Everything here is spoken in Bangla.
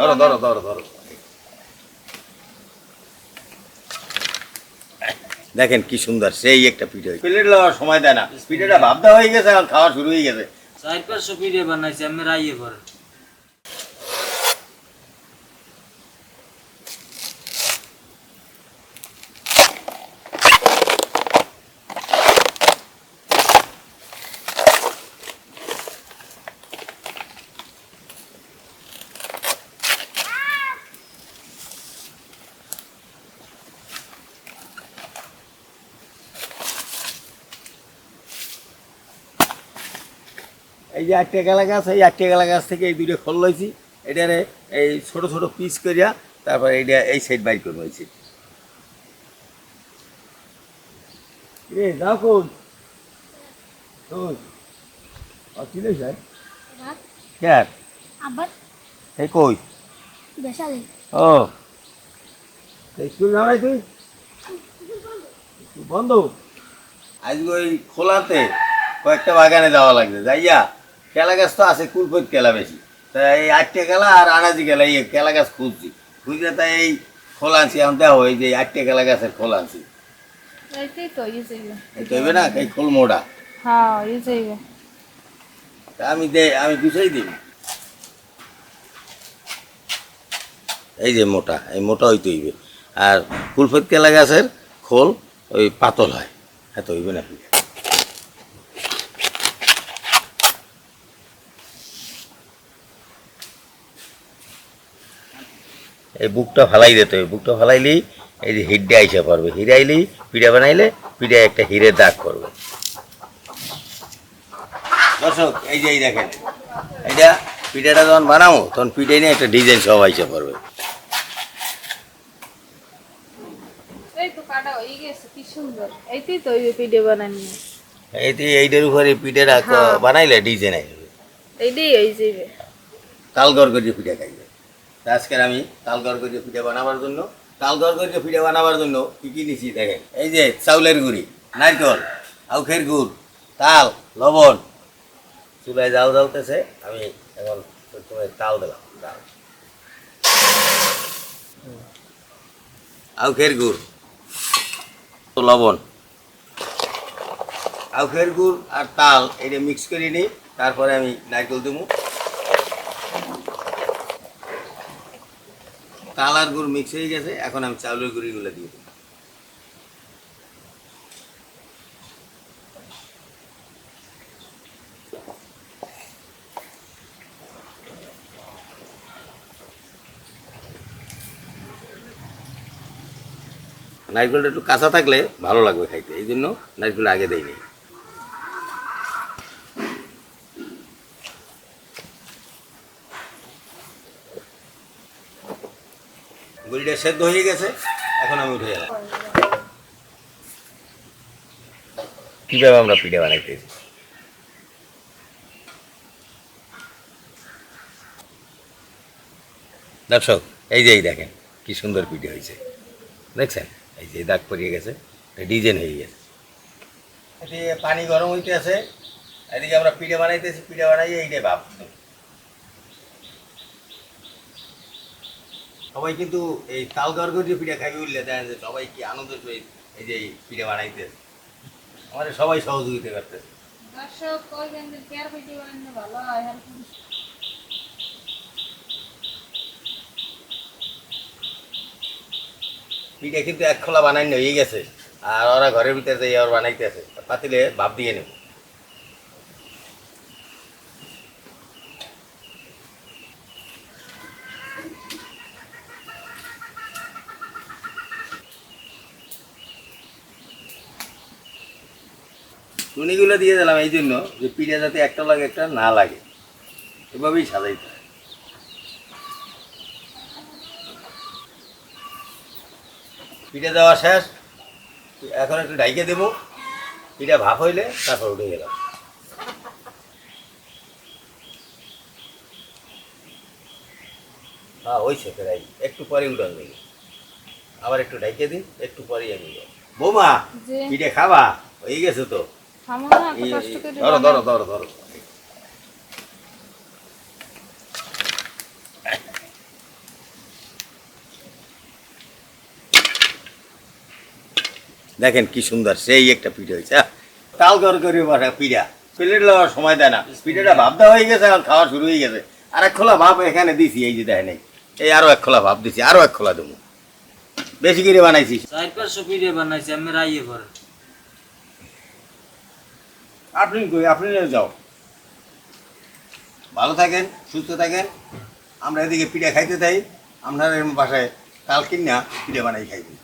ধরো ধরো ধরো ধরো। দেখেন কি সুন্দর সেই একটা পিঠে প্লেট লাগার সময় দেয় না। পিঠেটা ভাবতে হয়ে গেছে এখন খাওয়া শুরু হয়ে গেছে। চার পাঁচশো পিঠে বানাইছে আমি রাইয়ে পরে। এই যে আটটা গেলা গাছ এই আটটা গেলা গাছ থেকে এই দুটো খোল লইছি। এটারে এই ছোট ছোট পিস করিয়া তারপর এইটা এই সাইড বাইর করে লইছি রে যাও কোন কোন কি লইছ ক্যার আবার? এই কই? বেসালে। ও। স্কুল তুই। বন্ধ। আজকে ওই খোলাতে কয়েকটা বাগানে যাওয়া লাগবে যাইয়া? কেলা গাছ তো আছে কুলপত কেলা বেশি। তা এই আটটে কেলা আর আনাজি কেলা এই কেলা গাছ খুঁজছি। খুঁজলে তাই এই খোল আনছি এখন দেখো এই যে আটটে কেলা গাছের খোল আনছি। এইটাই তো এই না এই খোল মোড়া হ্যাঁ তা আমি দে আমি গুছাই দিই। এই যে মোটা এই মোটা হইতে হইবে। আর ফুলফত কেলা গাছের খোল ওই পাতল হয় এত হইবে না। এই বুকটা ফালাই দিতে হবে বুকটা ফালাইলেই এই যে হিডটা আইসা পারবে হিরাইলেই পিঠা বানাইলে পিঠা একটা হিরের দাগ করবে দর্শক এই যে এই দেখেন এটা পিঠাটা যখন বানাবো তখন পিঠে নিয়ে একটা ডিজাইন সব আইসা পারবে এই তো কাটা গেছে কি সুন্দর। এইটাই তো পিঠে বানানি এইটি এইটার উপরে পিঠেটা হ্যাঁ। বানাইলে ডিজাইন আসবে তালগড় করিয়ে পিঠা খাইবে। আজকের আমি তালগড় করিয়ে পিঠা বানাবার জন্য তালগড় করিয়ে পিঠা বানাবার জন্য কি কি নিছি দেখেন। এই যে চাউলের গুঁড়ি, নারকেল, আউখের গুড়, তাল, লবণ, চুলায় জাল জ্বলতেছে, আমি এখন প্রথমে তাল দিলাম তাল আউখের গুড়, লবণ। আউখের গুড় আর তাল এটা মিক্স করে নিই, তারপরে আমি নারকেল দেবো তাল আর গুড় মিক্স হয়ে গেছে, এখন আমি চাউলের গুঁড়িগুলো দিয়ে দেবো। নারকেলটা একটু কাঁচা থাকলে ভালো লাগবে খাইতে এই জন্য নারকেল আগে দেয়নি গুড়িটা সেদ্ধ হয়ে গেছে এখন আমি উঠে গেলাম। কীভাবে আমরা পিঠে বানাইতেছি? দর্শক এই যে এই দেখেন কি সুন্দর পিঠে হয়েছে। দেখছেন? এই যে দাগ পরিয়ে গেছে ডিজাইন হয়ে গেছে। এটি পানি গরম হইতে আছে এদিকে আমরা পিঠে বানাইতেছি পিঠে বানাই এইটাই ভাব। সবাই কিন্তু এই তাল যে পিঠা খাইবে উঠলে দেখেন যে সবাই কি আনন্দ সহিত এই যে এই পিঠে বানাইতেছে। আমাদের সবাই সহযোগিতা করতেছে। দর্শক কই কেন কেয়ার পিঠে বানানো ভালো হয় আর পিঠে কিন্তু এক খোলা বানাই হয়ে গেছে। আর ওরা ঘরের ভিতরে যাই আর বানাইতেছে পাতিলে ভাব দিয়ে নেব। টুনিগুলো দিয়ে দিলাম এই জন্য যে পিঠে যাতে একটা লাগে একটা না লাগে। এভাবেই সাজাইতে হয়। পিঠে দেওয়া শেষ। এখন একটু ডাইকে দেবো। পিঠা ভাপ হইলে তারপর উঠে গেলাম। হ্যাঁ হয়েছে প্রায়। একটু পরে উঠান দেখি আবার একটু ডাইকে দিন একটু পরেই আমি। বৌমা পিঠে খাবা? হয়ে গেছে তো। দেখেন কি সুন্দর সেই একটা পিঠে হয়েছে। তাল গর করে পিঠা। প্লেট লওয়ার সময় দেয় না। ভাব ভাবদা হয়ে গেছে খাওয়া শুরু হয়ে গেছে। আর এক খোলা ভাব এখানে দিছি এই যে দেয় নাই এই আরও এক খোলা ভাব দিছি আরও এক খোলা দেবো। বেশি করে বানাইছি চার পাঁচশো পিঠে বানাইছি আমি রাইয়ে পরে। আপনি কই আপনি যাও। ভালো থাকেন, সুস্থ থাকেন। আমরা এদিকে পিঠা খাইতে চাই আপনার বাসায় কাল না পিঠা বানাই খাইবেন